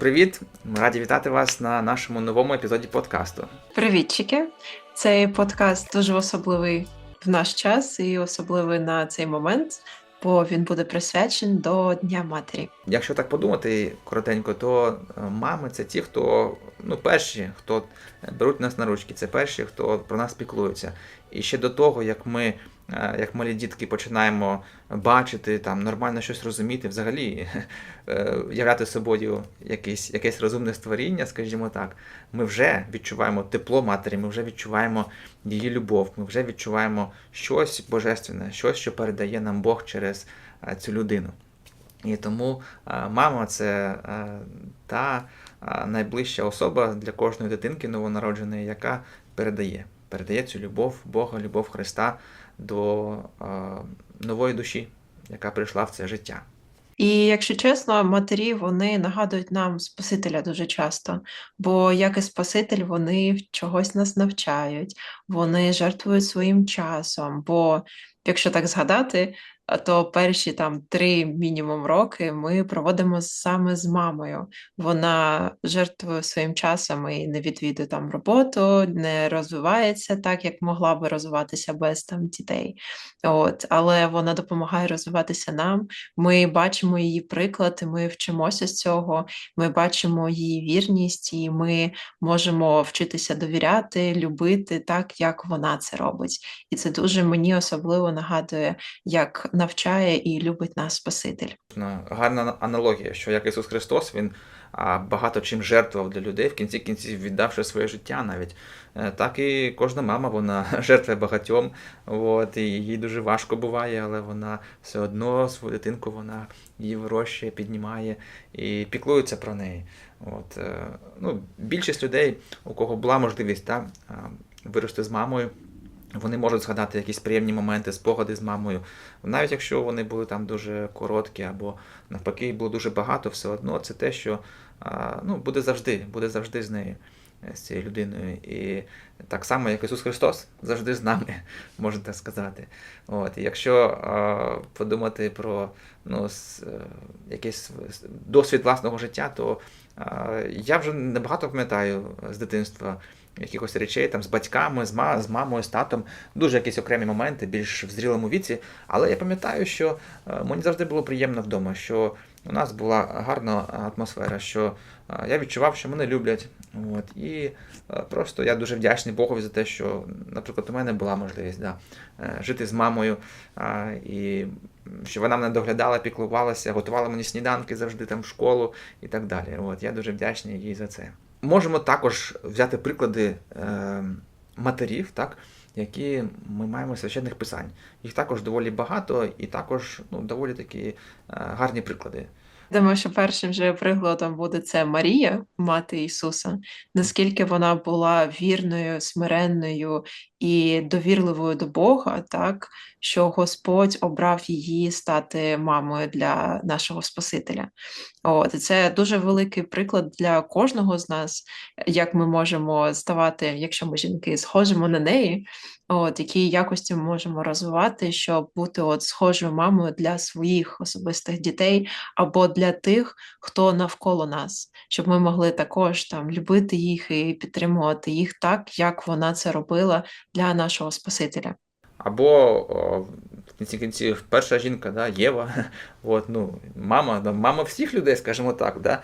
Привіт! Ми раді вітати вас на нашому новому епізоді подкасту. Привітчики! Цей подкаст дуже особливий в наш час і особливий на цей момент, бо він буде присвячений до Дня Матері. Якщо так подумати коротенько, то е, мами це ті, хто ну, перші, хто беруть нас на ручки, це перші, хто про нас піклується. І ще до того, як ми, е, як малі дітки, починаємо бачити, там нормально щось розуміти, взагалі е, являти собою якесь, якесь розумне створіння, скажімо так, ми вже відчуваємо тепло матері, ми вже відчуваємо її любов, ми вже відчуваємо щось божественне, щось, що передає нам Бог через е, цю людину. І тому е, мама це е, та е, найближча особа для кожної дитинки новонародженої, яка передає, передає цю любов Бога, любов Христа до нової душі, яка прийшла в це життя. І якщо чесно, матері вони нагадують нам Спасителя дуже часто, бо як і Спаситель, вони чогось нас навчають, вони жертвують своїм часом. Бо якщо так згадати, то перші там три мінімум роки ми проводимо саме з мамою. Вона жертвує своїм часом і не відвідує там роботу, не розвивається так, як могла би розвиватися без там дітей. От, але вона допомагає розвиватися нам. Ми бачимо її приклад, і ми вчимося з цього. Ми бачимо її вірність, і ми можемо вчитися довіряти, любити так, як вона це робить. І це дуже мені особливо нагадує, як навчає і любить нас Спаситель. Гарна аналогія, що як Ісус Христос, Він багато чим жертвував для людей, в кінці кінців віддавши своє життя навіть. Е, Так і кожна мама вона жертвує багатьом. От, і їй дуже важко буває, але вона все одно свою дитинку вона її вирощує, піднімає і піклується про неї. От, е, ну, більшість людей, у кого була можливість та, вирости з мамою. Вони можуть згадати якісь приємні моменти, спогади з мамою. Навіть якщо вони були там дуже короткі, або навпаки, було дуже багато, все одно це те, що ну, буде завжди, буде завжди з нею, е, з цією людиною. І так само, як Ісус Христос, завжди з нами, можна так сказати. От, і якщо подумати про ну, е, якийсь досвід власного життя, то я вже небагато пам'ятаю з дитинства якихось речей там з батьками, з, ма, з мамою, з татом, дуже якісь окремі моменти, більш в зрілому віці. Але я пам'ятаю, що е, мені завжди було приємно вдома, що у нас була гарна атмосфера, що е, я відчував, що мене люблять. От, і е, просто я дуже вдячний Богові за те, що, наприклад, у мене була можливість да, жити з мамою, і що вона мене доглядала, піклувалася, готувала мені сніданки завжди там в школу і так далі. От, я дуже вдячний їй за це. Можемо також взяти приклади е, матерів, так, які ми маємо священних писань. Їх також доволі багато і також ну, доволі такі е, гарні приклади. Думаю, що першим же прикладом буде це Марія, мати Ісуса, наскільки вона була вірною, смиренною і довірливою до Бога, так що Господь обрав її стати мамою для нашого Спасителя. От це дуже великий приклад для кожного з нас, як ми можемо ставати, якщо ми жінки, схожимо на неї. От які якості ми можемо розвивати, щоб бути от схожою мамою для своїх особистих дітей або для тих, хто навколо нас, щоб ми могли також там любити їх і підтримувати їх так, як вона це робила для нашого Спасителя. Або в кінці кінців перша жінка, да, Єва, от, ну, мама, да, мама всіх людей, скажімо так. Да?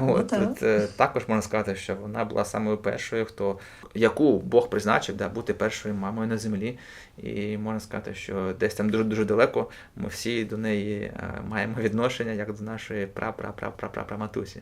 От, так. от, е, також можна сказати, що вона була самою першою, хто, яку Бог призначив да, бути першою мамою на землі. І можна сказати, що десь там дуже-дуже далеко ми всі до неї е, маємо відношення, як до нашої пра-пра-пра-пра-пра-матусі.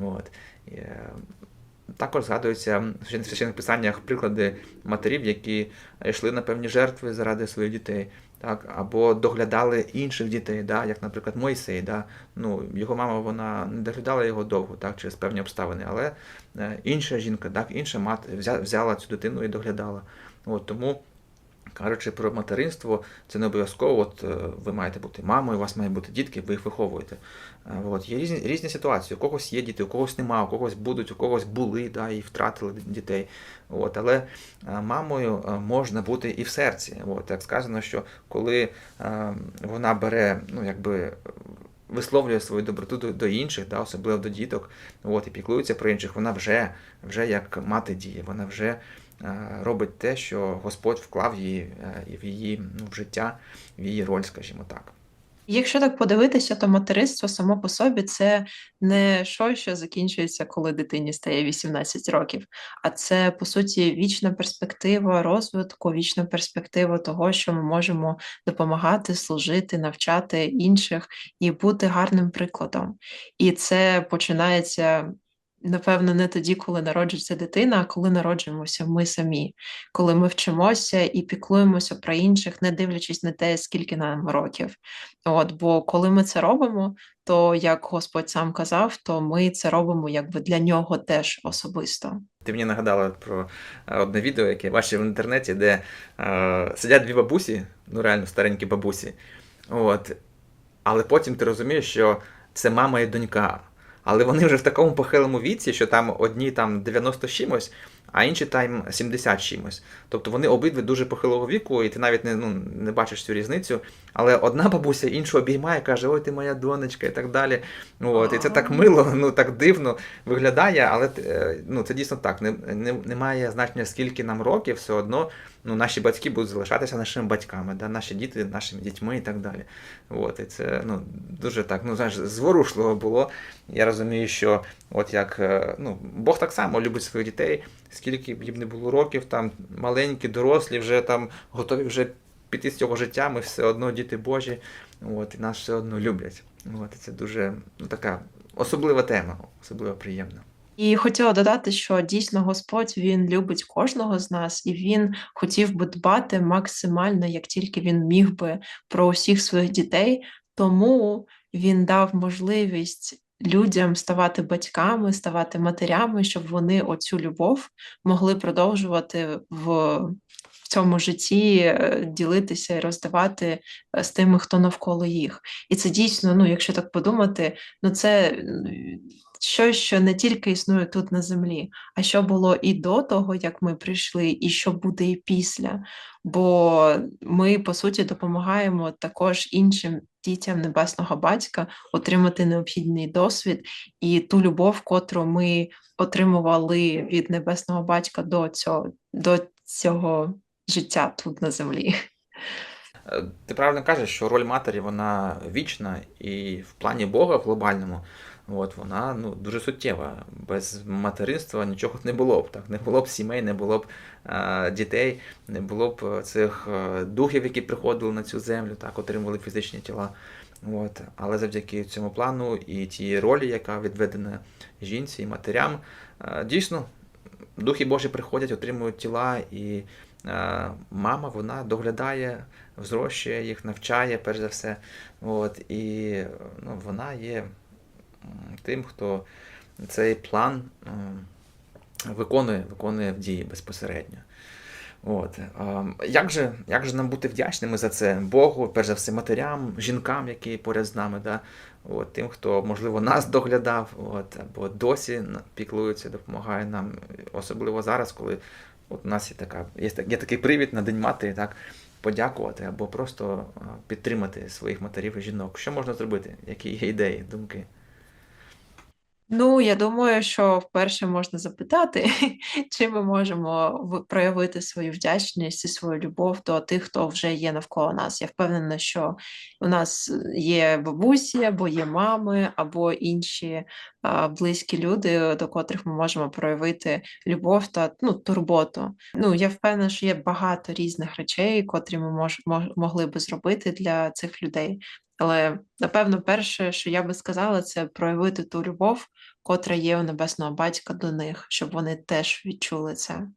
От. Також згадуються в священ- священних писаннях приклади матерів, які йшли на певні жертви заради своїх дітей, так, або доглядали інших дітей, да, як, наприклад, Мойсей. Да, ну, його мама вона не доглядала його довго, так, через певні обставини, але е, інша жінка, так, інша мати взяла цю дитину і доглядала. От, тому Кажучи про материнство, це не обов'язково. От е, ви маєте бути мамою, у вас мають бути дітки, ви їх виховуєте. Е, От є різні різні ситуації. У когось є діти, у когось нема, у когось будуть, у когось були, да, і втратили дітей. От, але е, мамою можна бути і в серці. От, як сказано, що коли вона бере, ну якби висловлює свою доброту до, до інших, да, особливо до діток, от, і піклується про інших, вона вже, вже як мати діє, вона вже робить те, що Господь вклав її е, в її ну, в життя, в її роль, скажімо так. Якщо так подивитися, то материнство само по собі це не щось, що закінчується, коли дитині стає 18 років, а це по суті вічна перспектива розвитку, вічна перспектива того, що ми можемо допомагати, служити, навчати інших і бути гарним прикладом. І це починається. Напевно, не тоді, коли народжується дитина, а коли народжуємося ми самі, коли ми вчимося і піклуємося про інших, не дивлячись на те, скільки нам років. От, бо коли ми це робимо, то як Господь сам казав, то ми це робимо якби для нього теж особисто. Ти мені нагадала про е, одне відео, яке бачив в інтернеті, де е, сидять дві бабусі, ну реально старенькі бабусі. От. Але потім ти розумієш, що це мама і донька. Але вони вже в такому похилому віці, що там одні там 90 з чимось, а інші там 70 чимось. Тобто вони обидві дуже похилого віку, і ти навіть не, ну, не бачиш цю різницю. Але одна бабуся іншу обіймає, каже, ой, ти моя донечка і так далі. От, і це так мило, ну так дивно виглядає, але е, ну, це дійсно так. Не, не, Немає значення, скільки нам років, все одно ну, наші батьки будуть залишатися нашими батьками, да? наші діти нашими дітьми і так далі. От, і це ну, дуже так, ну, знаєш, зворушливо було. Я розумію, що от як е, ну, Бог так само любить своїх дітей, скільки б їм не було років, там маленькі, дорослі, вже там готові вже піти з цього життя, ми все одно діти Божі, от, і нас все одно люблять. От, це дуже ну, така особлива тема, особливо приємна. І хотіла додати, що дійсно Господь він любить кожного з нас, і він хотів би дбати максимально, як тільки він міг би про усіх своїх дітей, тому він дав можливість людям ставати батьками, ставати матерями, щоб вони оцю любов могли продовжувати в. Цьому житті е, ділитися і роздавати е, з тими, хто навколо їх. І це дійсно, ну, якщо так подумати, ну це щось, що не тільки існує тут на землі, а що було і до того, як ми прийшли, і що буде і після. Бо ми, по суті, допомагаємо також іншим дітям небесного батька отримати необхідний досвід і ту любов, котру ми отримували від небесного батька до цього, до цього життя тут на землі. Е, ти правильно кажеш, що роль матері вона вічна і в плані Бога в глобальному. От вона ну, дуже суттєва. Без материнства нічого не було б. Так? Не було б сімей, не було б е, дітей, не було б цих е, духів, які приходили на цю землю, так, отримували фізичні тіла. От. Але завдяки цьому плану і тій ролі, яка відведена жінці і матерям, е, дійсно, духи Божі приходять, отримують тіла, і е, мама вона доглядає, взрощує їх, навчає, перш за все. От. І ну, вона є тим, хто цей план е, виконує виконує в дії безпосередньо. От. Як же як же нам бути вдячними за це Богу, перш за все, матерям, жінкам, які поряд з нами, да? От, тим, хто, можливо, нас доглядав, от, або досі піклується, допомагає нам, особливо зараз, коли от у нас є така, є, є такий привід на День матері, так, подякувати або просто підтримати своїх матерів і жінок. Що можна зробити? Які є ідеї, думки? Ну, я думаю, що вперше можна запитати, чи ми можемо проявити свою вдячність і свою любов до тих, хто вже є навколо нас. Я впевнена, що у нас є бабусі, або є мами, або інші а, близькі люди, до котрих ми можемо проявити любов та ну, турботу. Ну, я впевнена, що є багато різних речей, котрі ми мож, мож, могли би зробити для цих людей. Але напевно, перше, що я би сказала, це проявити ту любов, котра є у небесного батька до них, щоб вони теж відчули це.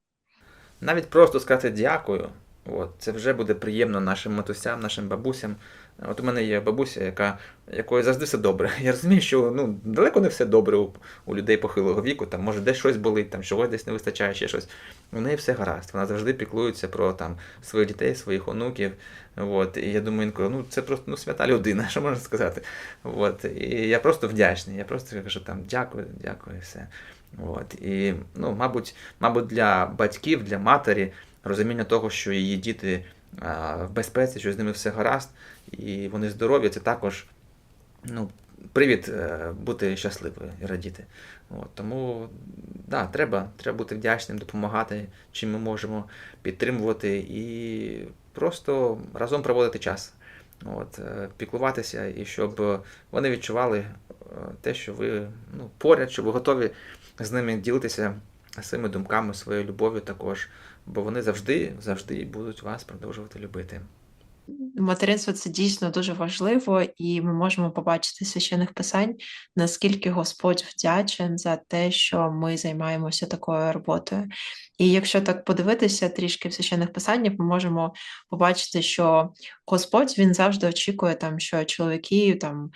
Навіть просто сказати дякую. От, Це вже буде приємно нашим матусям, нашим бабусям. От у мене є бабуся, яка, якої завжди все добре. Я розумію, що ну, далеко не все добре у, у людей похилого віку, там, може десь щось болить, там, чогось десь не вистачає, ще щось. У неї все гаразд. Вона завжди піклується про там, своїх дітей, своїх онуків. От, І я думаю, інколи, ну це просто ну, свята людина, що можна сказати. От, І я просто вдячний. Я просто кажу там дякую, дякую, все. От, І, ну, мабуть, мабуть, для батьків, для матері розуміння того, що її діти в безпеці, що з ними все гаразд, і вони здорові, це також ну, привід е, бути щасливою і радіти. От, тому да, треба, треба бути вдячним, допомагати, чим ми можемо підтримувати і просто разом проводити час. От, е, піклуватися, і щоб вони відчували е, те, що ви ну, поряд, що ви готові з ними ділитися своїми думками, своєю любов'ю також, бо вони завжди, завжди будуть вас продовжувати любити. Материнство це дійсно дуже важливо, і ми можемо побачити з священних писань, наскільки Господь вдячен за те, що ми займаємося такою роботою. І якщо так подивитися трішки в священних писаннях, ми можемо побачити, що Господь він завжди очікує, там, що чоловіки там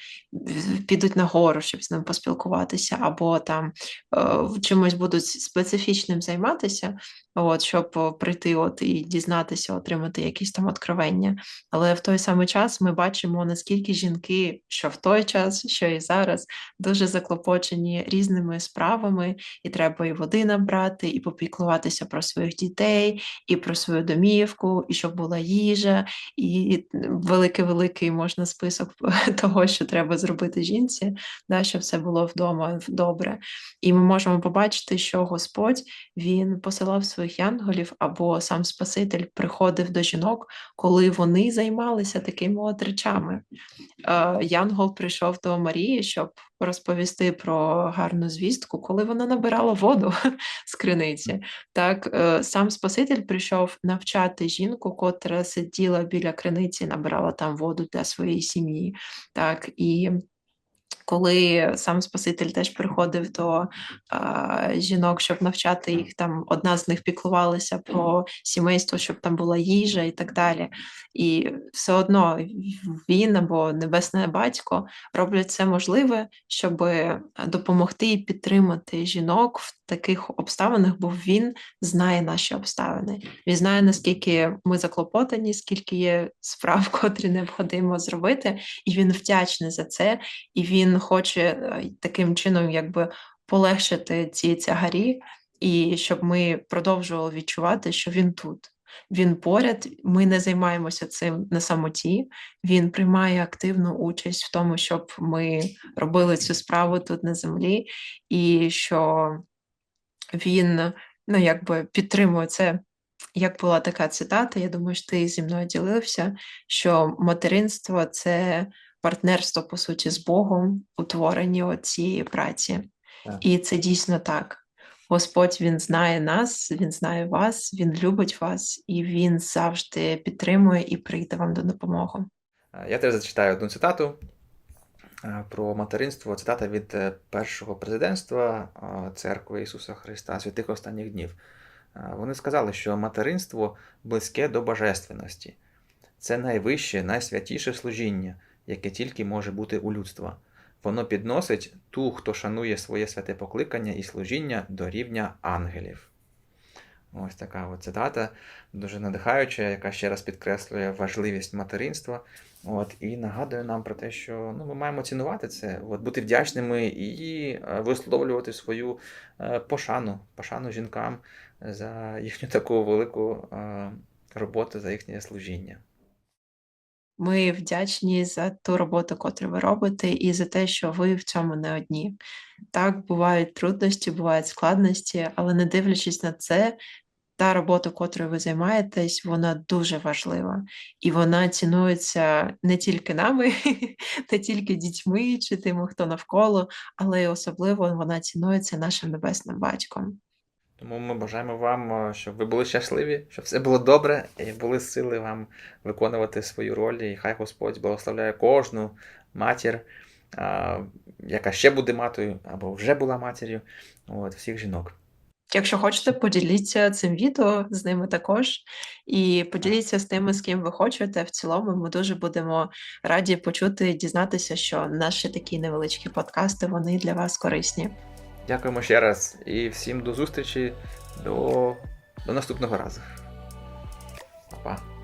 підуть на гору, щоб з ним поспілкуватися, або там е, чимось будуть специфічним займатися, от, щоб прийти от, і дізнатися, отримати якісь там откровення. Але в той самий час ми бачимо, наскільки жінки, що в той час, що і зараз, дуже заклопочені різними справами, і треба і води набрати, і попіклуватися про своїх дітей, і про свою домівку, і щоб була їжа, і великий-великий можна список того, що треба зробити жінці, да, щоб все було вдома добре. І ми можемо побачити, що Господь він посилав своїх янголів або сам Спаситель приходив до жінок, коли вони займалися такими от речами. Е, Янгол прийшов до Марії, щоб розповісти про гарну звістку, коли вона набирала воду з криниці. Так, е, сам Спаситель прийшов навчати жінку, котра сиділа біля криниці, набирала там воду для своєї сім'ї. Так, і коли сам Спаситель теж приходив до а, жінок, щоб навчати їх, там одна з них піклувалася про сімейство, щоб там була їжа і так далі. І все одно він або Небесне Батько роблять все можливе, щоб допомогти і підтримати жінок в таких обставинах, бо він знає наші обставини. Він знає, наскільки ми заклопотані, скільки є справ, котрі необхідно зробити, і він вдячний за це, і він хоче е, таким чином, якби полегшити ці тягарі, і щоб ми продовжували відчувати, що він тут. Він поряд, ми не займаємося цим на самоті. Він приймає активну участь в тому, щоб ми робили цю справу тут на землі, і що він ну, якби підтримує це. Як була така цитата, я думаю, що ти зі мною ділився, що материнство це партнерство, по суті, з Богом у творенні цієї праці. Так. І це дійсно так. Господь Він знає нас, Він знає вас, Він любить вас, і Він завжди підтримує і прийде вам до допомоги. Я теж зачитаю одну цитату про материнство. Цитата від е, першого президентства Церкви Ісуса Христа, святих останніх днів. Вони сказали, що материнство близьке до божественності. Це найвище, найсвятіше служіння, яке тільки може бути у людства. Воно підносить ту, хто шанує своє святе покликання і служіння до рівня ангелів. Ось така от цитата, дуже надихаюча, яка ще раз підкреслює важливість материнства. От, і нагадує нам про те, що ну, ми маємо цінувати це, от, бути вдячними і е, висловлювати свою е, пошану, пошану жінкам за їхню таку велику е, роботу, за їхнє служіння. Ми вдячні за ту роботу, котру ви робите, і за те, що ви в цьому не одні. Так, бувають трудності, бувають складності, але не дивлячись на це, та робота, котрою ви займаєтесь, вона дуже важлива. І вона цінується не тільки нами, не тільки дітьми чи тими, хто навколо, але й особливо вона цінується нашим небесним батьком. Тому ми бажаємо вам, е, щоб ви були щасливі, щоб все було добре, і були сили вам виконувати свою роль. І хай Господь благословляє кожну матір, яка ще буде матою або вже була матір'ю, от, всіх жінок. Якщо хочете, поділіться цим відео з ними також, і поділіться з тими, з ким ви хочете. В цілому ми дуже будемо раді почути і дізнатися, що наші такі невеличкі подкасти вони для вас корисні. Дякуємо ще раз і всім до зустрічі, до, до наступного разу. Па-па.